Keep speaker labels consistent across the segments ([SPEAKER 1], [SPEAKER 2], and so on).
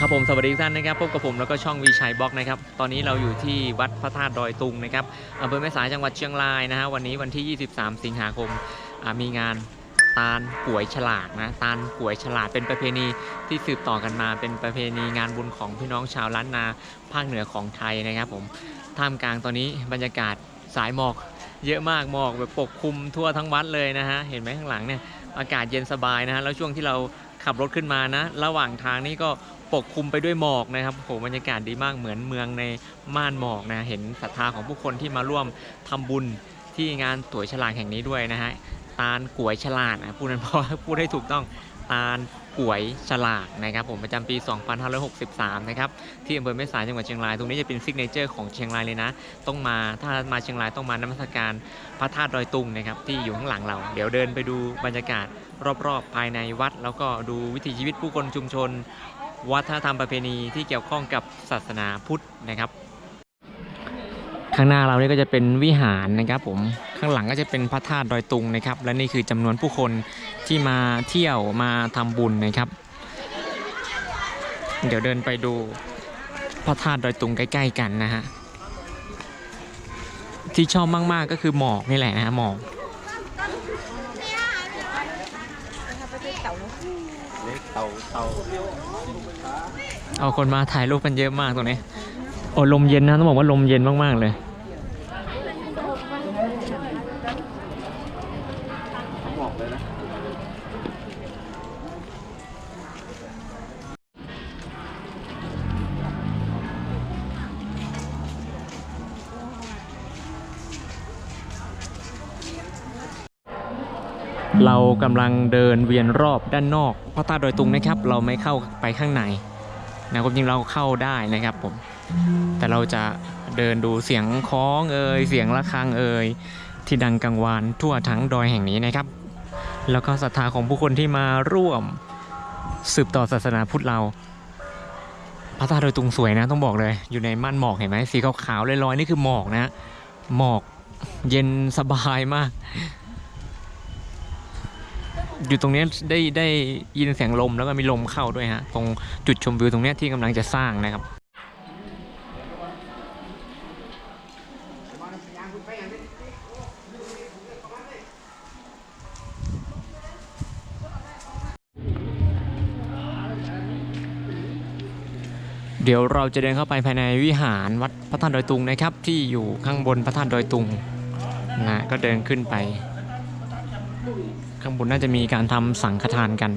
[SPEAKER 1] ครับผมสวัสดีท่านนะครับพบกับผมแล้วก็ช่องวีชัยบล็อกนะครับตอนนี้เราอยู่ที่วัดพระธาตุดอยตุงนะครับอำเภอแม่สายจังหวัดเชียงรายนะฮะวันนี้วันที่ 23 สิงหาคมมีงานตาลป่วยฉลาดนะตาลป่วยฉลาดเป็นประเพณีที่สืบต่อกันมาเป็นประเพณีงานบุญของพี่น้องชาวล้านนาภาคเหนือของไทยนะครับผมท่ามกลางตอนนี้บรรยากาศสายหมอก เยอะมากหมอกแบบปกคลุมทั่วทั้งวัดเลยนะฮะเห็นไหมข้างหลังเนี่ย อากาศเย็นสบายนะฮะแล้วช่วงที่เราขับรถขึ้นมานะ ระหว่างทางนี่ก็ปกคลุมไปด้วยหมอกนะครับโหบรรยากาศดีมากเหมือนเมืองในม่านหมอกนะเห็นศรัทธาของผู้คนที่มาร่วมทำบุญที่งานตั๋วยฉลากแห่งนี้ด้วยนะฮะตาลก๋วยฉลาดนะพูดนั้นพอพูดให้ถูกต้องตาล ก๋วยฉลากนะครับผมประจำปี 2563 นะครับที่อำเภอแม่สายจังหวัดเชียงราย ตรงนี้จะเป็นซิกเนเจอร์ของเชียงรายเลยนะ ต้องมาถ้ามาเชียงรายต้องมานมัสการพระธาตุดอยตุงนะครับที่อยู่ข้างหลังเรา เดี๋ยวเดินไปดูบรรยากาศรอบๆ ภายในวัด แล้วก็ดูวิถีชีวิตผู้คนชุมชน วัฒนธรรมประเพณีที่เกี่ยวข้องกับศาสนาพุทธนะครับ ข้างหน้าเราเนี่ก็จะเป็นวิหารนะครับผมางหลังก็จะเป็นพระธาตุดอยตุงนะครับ และนี่คือจำนวนผู้คนที่มาเที่ยวมาทำบุญนะครับ เดี๋ยวเดินไปดูพระธาตุดอยตุงใกล้ ๆ กันนะฮะที่ชอบมาก ๆ ก็คือหมอกนี่แหละนะฮะหมอก
[SPEAKER 2] เอา
[SPEAKER 1] คนมาถ่ายรูปกันเยอะมากตรงนี้โอ้ลมเย็นนะต้องบอกว่าลมเย็นมาก ๆ เลย
[SPEAKER 2] เรา
[SPEAKER 1] กำลังเดินเวียนรอบด้านนอกพระธาตุดอยตุงนะครับ เราไม่เข้าไปข้างในนะความจริงเราเข้าได้นะครับผม แต่เราจะเดินดูเสียงคล้องเอ่ยเสียงะระฆังเอ่ยที่ดังกังวานทั่วทั้งดอยแห่งนี้นะครับ แล้วก็ศรัทธาของผู้คนที่มาร่วมสืบต่อศาสนาพุทธเราพระธาตุดอยตุงสวยนะต้องบอกเลย อยู่ในม่านหมอกเห็นไหมสีขาวๆลอยๆนี่คือหมอกนะหมอกเย็นสบายมาก อยู่ตรงนี้ได้ได้ยินเสียงลมแล้วก็มีลมเข้าด้วยฮะตรงจุดชมวิวตรงนี้ที่กำลังจะสร้างนะครับเดี๋ยวเราจะเดินเข้าไปภายในวิหารวัดพระธาตุดอยตุงนะครับ ที่อยู่ข้างบนพระธาตุดอยตุงนะก็เดินขึ้นไป ข้างบนน่าจะมีการทำสังฆทานกัน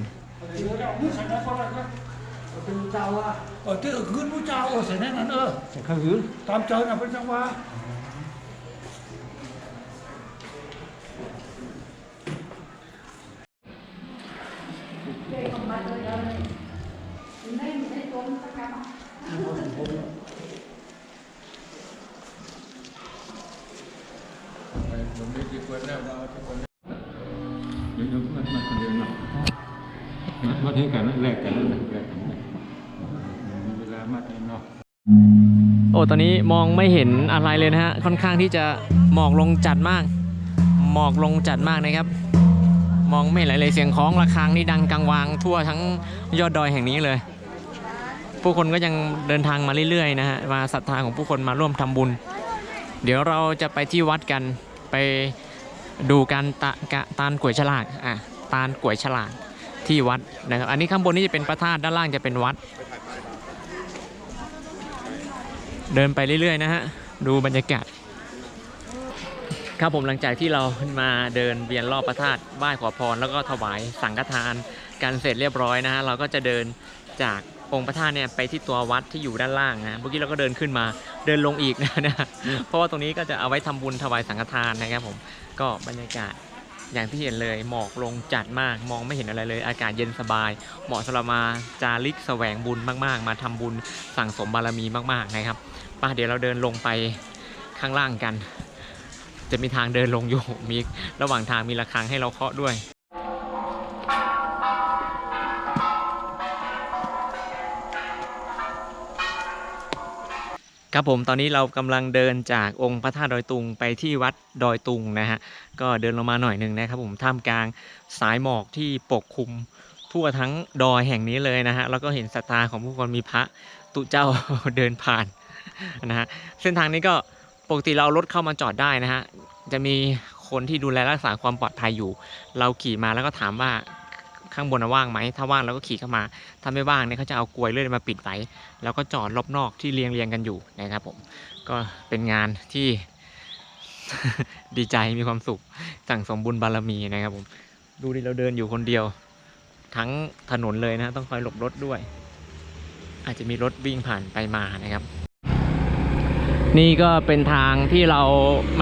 [SPEAKER 3] ở thế ở gương vũ trao ở sẽ nên là ơ sẽ khai hướng tam chơi là bên trong qua
[SPEAKER 2] เดี๋ มาเทกันแลกกันแลกกันมีเวลามาเทเนาะ
[SPEAKER 1] โอ้ตอนนี้มองไม่เห็นอะไรเลยนะฮะค่อนข้างที่จะหมอกลงจัดมาก หมอกลงจัดมากนะครับ มองไม่เห็นอะไรเลยเสียงคล้องระฆังนี่ดังกังวางทั่วทั้งยอดดอยแห่งนี้เลย ผู้คนก็ยังเดินทางมาเรื่อยๆนะฮะมาศรัทธาของผู้คนมาร่วมทำบุญ เดี๋ยวเราจะไปที่วัดกันไปดูการตะกะตาลก๋วยฉลากอะตาลก๋วยฉลาก ที่วัดนะครับ อันนี้ข้างบนนี่จะเป็นพระธาตุด้านล่างจะเป็นวัด เดินไปเรื่อยๆนะฮะ ดูบรรยากาศ ครับผมหลังจากที่เรามาเดินเวียนรอบพระธาตุไหว้ขอพร แล้วก็ถวายสังฆทานกันเสร็จเรียบร้อยนะฮะ เราก็จะเดินจากองค์พระธาตุเนี่ยไปที่ตัววัดที่อยู่ด้านล่างนะ เมื่อกี้เราก็เดินขึ้นมาเดินลงอีกนะนะ เพราะว่าตรงนี้ก็จะเอาไว้ทำบุญถวายสังฆทานนะครับผม ก็บรรยากาศ อย่างที่เห็นเลยหมอกลงจัดมากมองไม่เห็นอะไรเลย อากาศเย็นสบาย เหมาะสำหรับมาจาริกแสวงบุญมาก ๆ มาทำบุญสั่งสมบารมีมาก ๆ นะครับป่ะเดี๋ยวเราเดินลงไปข้างล่างกัน จะมีทางเดินลงอยู่มีระหว่างทางมีระฆังให้เราเคาะด้วย ครับผมตอนนี้เรากำลังเดินจากองค์พระธาตุดอยตุงไปที่วัดดอยตุงนะฮะก็เดินลงมาหน่อยหนึ่งนะครับผมท่ามกลางสายหมอกที่ปกคลุมทั่วทั้งดอยแห่งนี้เลยนะฮะแล้วก็เห็นศรัทธาของผู้คนมีพระตุเจ้าเดินผ่านนะฮะเส้นทางนี้ก็ปกติเรารถเข้ามาจอดได้นะฮะจะมีคนที่ดูแลรักษาความปลอดภัยอยู่ เราขี่มาแล้วก็ถามว่า ข้างบนว่างไหมถ้าว่างเราก็ขี่เข้ามา ถ้าไม่ว่างเนี่ยเขาจะเอากลวยเลื่อยมาปิดไว้ แล้วก็จอดรอบนอกที่เรียงเรียงกันอยู่นะครับผมก็เป็นงานที่ดีใจมีความสุขสั่งสมบุญบารมีนะครับผมดูดิเราเดินอยู่คนเดียว ทั้งถนนเลยนะ ต้องคอยหลบรถด้วย อาจจะมีรถวิ่งผ่านไปมานะครับ นี่ก็เป็นทางที่เรา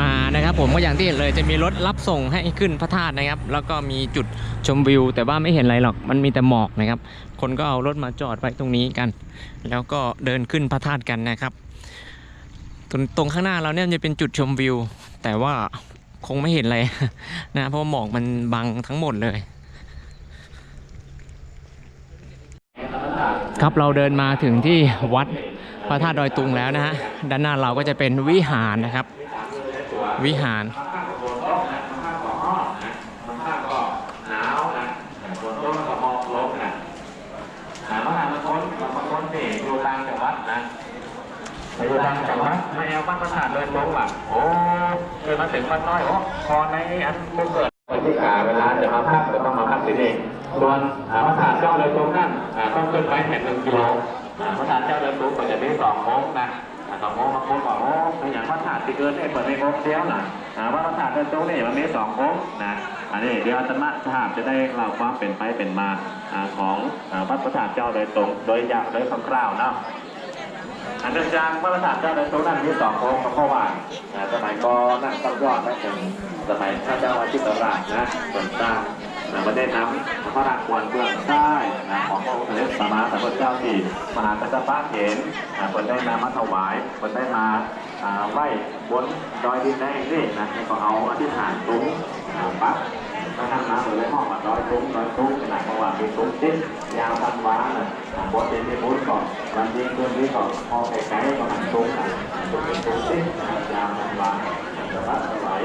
[SPEAKER 1] มานะครับ ผมก็อย่างที่เห็นเลยจะมีรถรับส่งให้ขึ้นพระธาตุนะครับ แล้วก็มีจุดชมวิว แต่ว่าไม่เห็นอะไรหรอกมันมีแต่หมอกนะครับ คนก็เอารถมาจอดไว้ตรงนี้กัน แล้วก็เดินขึ้นพระธาตุกันนะครับ ตรงตรงข้างหน้าเราเนี่ยจะเป็นจุดชมวิว แต่ว่าคงไม่เห็นอะไรนะเพราะหมอกมันบังทั้งหมดเลยครับเราเดินมาถึงที่วัด พระธาตุดอยตุงแล้วนะฮะด้านหน้าเราก็จะเป็นวิหารนะครับ วิหาร
[SPEAKER 4] หนาวนะฝนตกก็มองลบนะหามาหามาคนมาคนนี่อยู่ต่างจังหวัดนะไปอยู่ต่างจังหวัดไม่เอาบ้านประสาทเลยตรงว่ะโอ้เคยมาถึงบ้านน้อยโอ้พอในอันบุกเกิดวันที่ขาเวลาจะมาพักจะต้องมาพักที่นี่ส่วนอ่าพระธาตุเจ้าเลยตรงนั่นอ่าต้องขึ้นไปแห่งหนึ่งกิโลอ่า พระธาตุเจ้าเลยตรงก็จะมีสองโมงนะสองโมงบางคนบอกโอ้เป็นอย่างพระธาตุที่เกินเนี่ยเปิดในโมงเดียวนะอ่าว่าพระธาตุเดินตรงนี่ยมันมีสองโมงนะอันนี้เดี๋ยวอาตมาถามจะได้เล่าความเป็นไปเป็นมาอ่าของวัดพระธาตุเจ้าโดยตรงโดยยาวโดยคร่าวๆเนาะอันเดินจางพระพระธาตุเจ้าโดยตรงนั้นมีสององค์กับพ่อวานอ่าสมัยก่อนนั่งต้องยอดนะเป็นสมัยพระเจ้าอาทิตราชนะส่วนส ร้างอ่าไม่ได้นำพระราควรเบื้องใต้นะของพระองค์สมเด็จพระมหาสัมพุทธเจ้าที่มหากัจจปะเห็นคนได้นำมาถวายคนได้มาไหว้บนดอยดินได้นี่นะก็เอาอธิษฐานตุ้งปั๊บถ้าทำน้ำหรือห้องแบบร้อยตุ้งร้อยตุ้งขนาดเมื่อวานมีตุ้งจิ้นยาวพันว้าเลยบดเป็นที่บุญก่อนวันดีคืนนี้ก่อนพอไกลๆก็หันตุ้งตุ้งเป็นตุ้งจิ้นยาวพันว้าแต่ว่าสมัย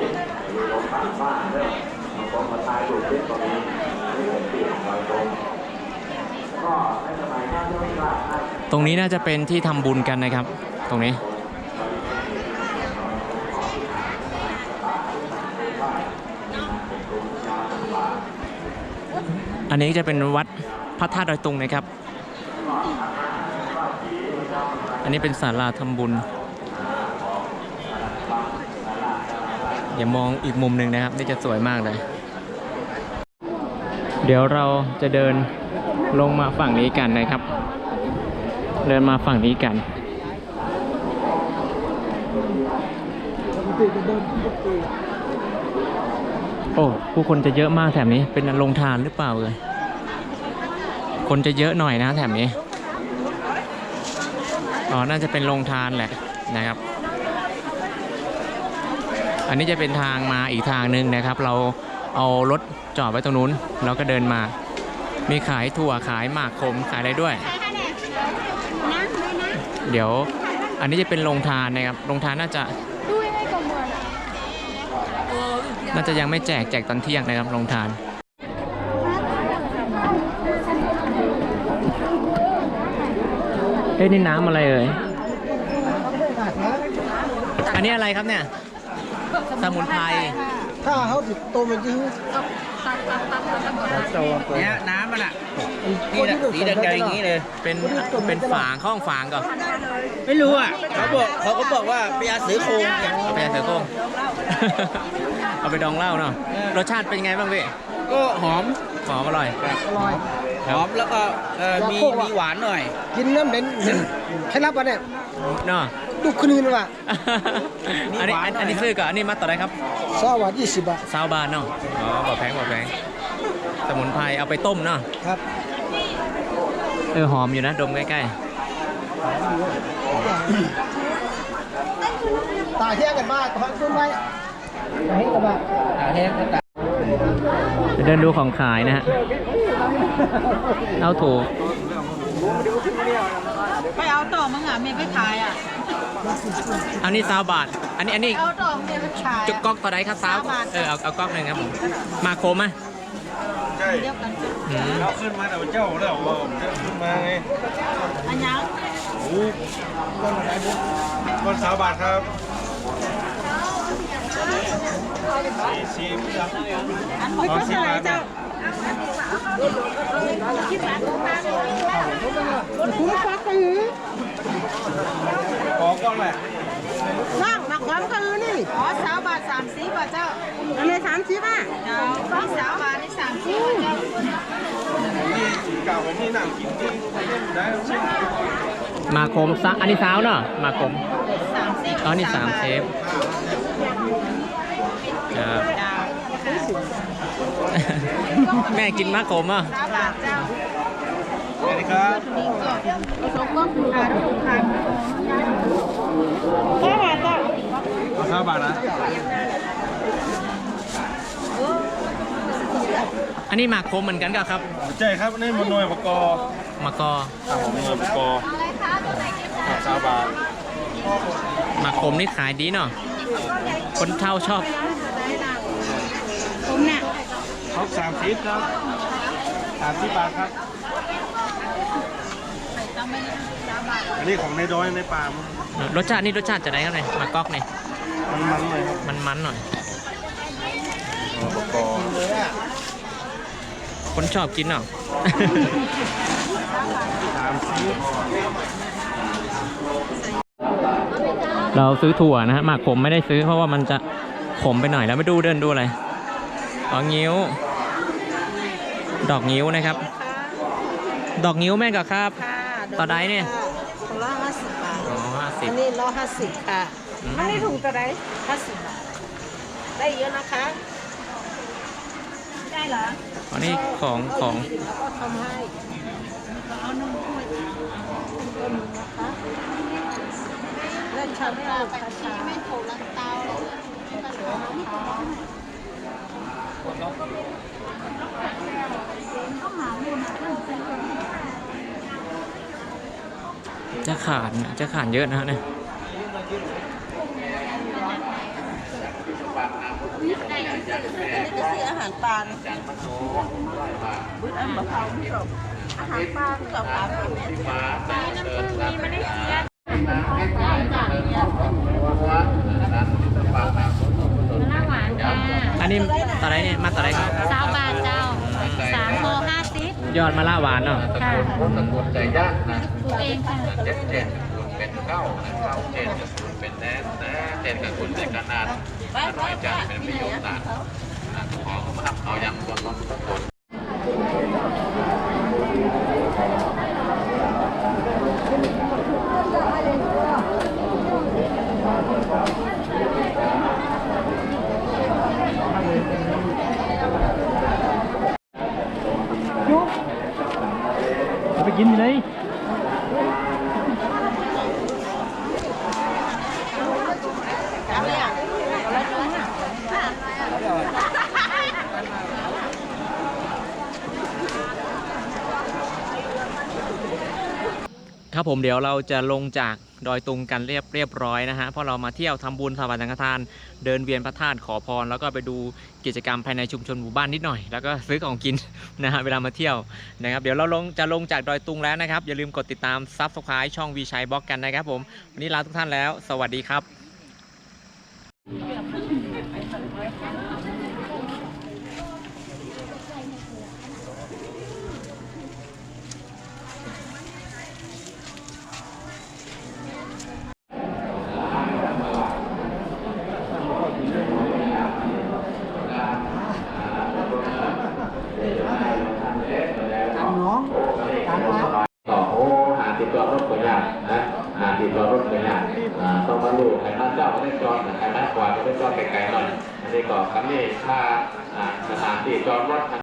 [SPEAKER 4] มีลมผ่านฟ้าเรื่อง ผมมาตายตุ้งจิ้นตรงนี้นี่เป็นปีของร้อยตุ้งก็ในสมัยนั้นเรียกว่า
[SPEAKER 1] ตรงนี้น่าจะเป็นที่ทำบุญกันนะครับ ตรงนี้ อันนี้จะเป็นวัดพระธาตุดอยตุงนะครับ อันนี้เป็นศาลาทำบุญ อย่ามองอีกมุมหนึ่งนะครับ นี่จะสวยมากเลย เดี๋ยวเราจะเดินลงมาฝั่งนี้กันนะครับ เดินมาฝั่งนี้กัน โอ้ผู้คนจะเยอะมากแถบนี้เป็นโรงทานหรือเปล่าเอ่ยคนจะเยอะหน่อยนะแถบนี้อ๋อน่าจะเป็นโรงทานแหละนะครับ อันนี้จะเป็นทางมาอีกทางหนึ่งนะครับ เรา เอารถจอดไว้ตรงนู้นเราก็เดินมา มีขายถั่วขายหมากขมขายอะไรด้วย เดี๋ยวอันนี้จะเป็นโรงทานนะครับโรงทานน่าจะน่าจะยังไม่แจกแจกตอนเที่ยงนะครับโรงทานเอ้ยนี่น้ำอะไรเอ่ยอันนี้อะไรครับเนี่ย สมุนไพร
[SPEAKER 5] ถ้าเขาติดโตมันจริง
[SPEAKER 6] เนี่ยน้ำมันอะนี่แหละสีแดงๆอย่างนี้เลย
[SPEAKER 1] เป็นเป็นฝางข้องฝางก่อน
[SPEAKER 6] ไม่รู้อะเขาบอกเขาก็บอกว่าพญาเสือโคร่งเนี่ย
[SPEAKER 1] เอาไปใส่เสือโคร่งเอาไปดองเหล้าเนาะรสชาติเป็นไงบ้างพี่
[SPEAKER 6] ก็หอม
[SPEAKER 1] หอมอร่อย
[SPEAKER 5] อร่อย
[SPEAKER 6] หอมแล้วก็เอ่อมีมีหวานหน่อย
[SPEAKER 5] กินน้ำเด่นแค่รับอะเนี่ย
[SPEAKER 1] เนาะ
[SPEAKER 5] ดุคืนว่ะ
[SPEAKER 1] อันนี้อันอันนี้ซื้อก่อนอันนี้มาต่อได้ครับ
[SPEAKER 5] สวัสดีสิบบาท
[SPEAKER 1] ซาวบานเนาะอ๋อบอกแพงบอกแพงสมุนไพรเอาไปต้มเนาะ
[SPEAKER 5] ครับ
[SPEAKER 1] เออหอมอยู่นะดมใกล้
[SPEAKER 5] ตาเที่ยงกันบ้างตอนต้นไม้ตาเที่ยงกันบ้าง
[SPEAKER 6] อ่าแห้งก็ตัด
[SPEAKER 1] ๆจะเดินดูของขายนะฮะเอาถูก
[SPEAKER 7] ไม่เอาต่อมึงอะเมียไปขายอะ
[SPEAKER 1] อันนี้ซาวบาท อันนี้อันนี้
[SPEAKER 7] เอาต่อเมียไปขาย
[SPEAKER 1] จุกก๊อกต่อไดครับซาว
[SPEAKER 7] ซาวบาท
[SPEAKER 1] เออเอาเอาก๊อกหนึ่งครับผมมาโคมไหม
[SPEAKER 6] ใช่
[SPEAKER 7] เดียวกัน
[SPEAKER 1] อืม
[SPEAKER 6] เราขึ้นมาแต่ว่าเจ้าแล้วว่าผมจะขึ้นมาไง
[SPEAKER 7] อันยัง
[SPEAKER 6] โอ้คนสาวบาทครับ สี่สิบครับ
[SPEAKER 7] อันนี้ก็เท่าไหร่เจ้า
[SPEAKER 5] คุ้มฟักกันอยู่
[SPEAKER 6] ขอก้อนแหละ
[SPEAKER 5] ว่งมาความกันอยู่นี่
[SPEAKER 7] อ๋อสาวบาทสามสิบบาทเจ้า
[SPEAKER 5] อันนี้สามสิบอะ
[SPEAKER 7] เจ้านี่สาวบาทนี่สามสิบเจ้า
[SPEAKER 6] นี่เก่าผมนี่นั่งกินนี่ได้มา
[SPEAKER 1] คมซะอันนี้สาวเนาะมาคม
[SPEAKER 7] สามสิบ
[SPEAKER 1] อ๋อนี่สามเซฟครับ
[SPEAKER 7] เจ้า
[SPEAKER 1] แม่กินมะขมอะ
[SPEAKER 7] สาวบาทเจ้า
[SPEAKER 6] สวัสดีครับ
[SPEAKER 7] นี่ก็ผสมก็คือหาด้วยลูกค้า
[SPEAKER 5] แค่ไหนก็
[SPEAKER 6] เอาสาวบาทนะ
[SPEAKER 1] อันนี้หมากคมเหมือนกันก็ครับ
[SPEAKER 6] ใช่ครับนี่มันหน่วยปกอ
[SPEAKER 1] มากอ
[SPEAKER 6] ครับผมหน่วยปกอสาวบาท
[SPEAKER 1] หมากคมนี่ขายดีเนาะคนเท่าชอบ
[SPEAKER 7] ผมเนี่ย
[SPEAKER 6] เขาสามสิบครับสามสิบบาทครับ
[SPEAKER 7] ต้องไม่สาวบาท
[SPEAKER 6] อันนี้ของในดอยในป่ามัน
[SPEAKER 1] รสชาตินี่รสชาติจะได้ครับเนี่ยหมากกอกเนี่ย
[SPEAKER 6] มันมันเลยครับ
[SPEAKER 1] มันมันๆหน่อย
[SPEAKER 6] หน่วยปกอ
[SPEAKER 1] คนชอบกินเนาะ
[SPEAKER 6] สามสิบ
[SPEAKER 1] เราซื้อถั่วนะฮะหมากขมไม่ได้ซื้อเพราะว่ามันจะขมไปหน่อยแล้วไม่ดูเดินดูอะไรอ๋องิ้ว ดอกงิ้วนะครับ ดอกงิ้วแม่นกับครับ
[SPEAKER 5] ค่ะ
[SPEAKER 1] ต่อใดเนี่ย
[SPEAKER 5] ร้อยห้าสิบบาท
[SPEAKER 1] อ๋อห้าสิ
[SPEAKER 5] อั
[SPEAKER 1] บ
[SPEAKER 5] นนี้ร้อยห้าสิบค่ะ
[SPEAKER 1] อืม
[SPEAKER 5] อันนี้ถุงตัวไหนห้าสิบบาท ได้เยอะนะคะ
[SPEAKER 7] ได้เหรอ
[SPEAKER 1] อันนี้ของของ
[SPEAKER 5] แล้วก็ทำให้
[SPEAKER 7] เอานมถ้วย
[SPEAKER 5] เล่นชามเล่นชา
[SPEAKER 7] ไม่ถูกลังเตาเลย
[SPEAKER 1] จะขาดนะจะขาดเยอะนะฮะเนี่ย
[SPEAKER 5] นี่ก็คืออาหารปลานะบุญอันบะเผาที่เราอาหารปลาที่เราปลาเป็น
[SPEAKER 1] อันนี้ตอนไหนเนี่ยมาตอนไหนครับ ยอดมะละหวานเนาะ
[SPEAKER 7] ค่ะ
[SPEAKER 4] ตะกุดใจยากนะ
[SPEAKER 7] เองค่ะ
[SPEAKER 4] เจ็ดเจ็ดคุณเป็นเก้านะเก้าเจ็ดคุณเป็นแน่นะเจ็ดกับคุณเป็นขนาดน้อยจันเป็นประโยชน์ต่างขอเขามาเอาอย่างบนต้องคน
[SPEAKER 1] เอาไปกิน ไป ครับผมเดี๋ยวเราจะลงจากดอยตุงกันเรียบเรียบร้อยนะฮะเพราะเรามาเที่ยวทำบุญถวายสังฆทาน เดินเวียนพระธาตุขอพร แล้วก็ไปดูกิจกรรมภายในชุมชนหมู่บ้านนิดหน่อย แล้วก็ซื้อของกินนะฮะเวลามาเที่ยวนะครับเดี๋ยวเราลงจะลงจากดอยตุงแล้วนะครับ อย่าลืมกดติดตามซับสไคร b e ช่องวีชัยบล็อกกันนะครับผมวันนี้ลาทุกท่านแล้ว สวัสดีครับ
[SPEAKER 4] ต่อโอ้หาติดจอดรถขยะนะหาติดจอดรถขยะอ่าต้องมาดูใครบ้านเจ้าก็ได้จอด ใครบ้านกว่าก็ได้จอดไกลๆหน่อยอันนี้ก็คำนี้ถ้าอ่าสถานที่จอดรถ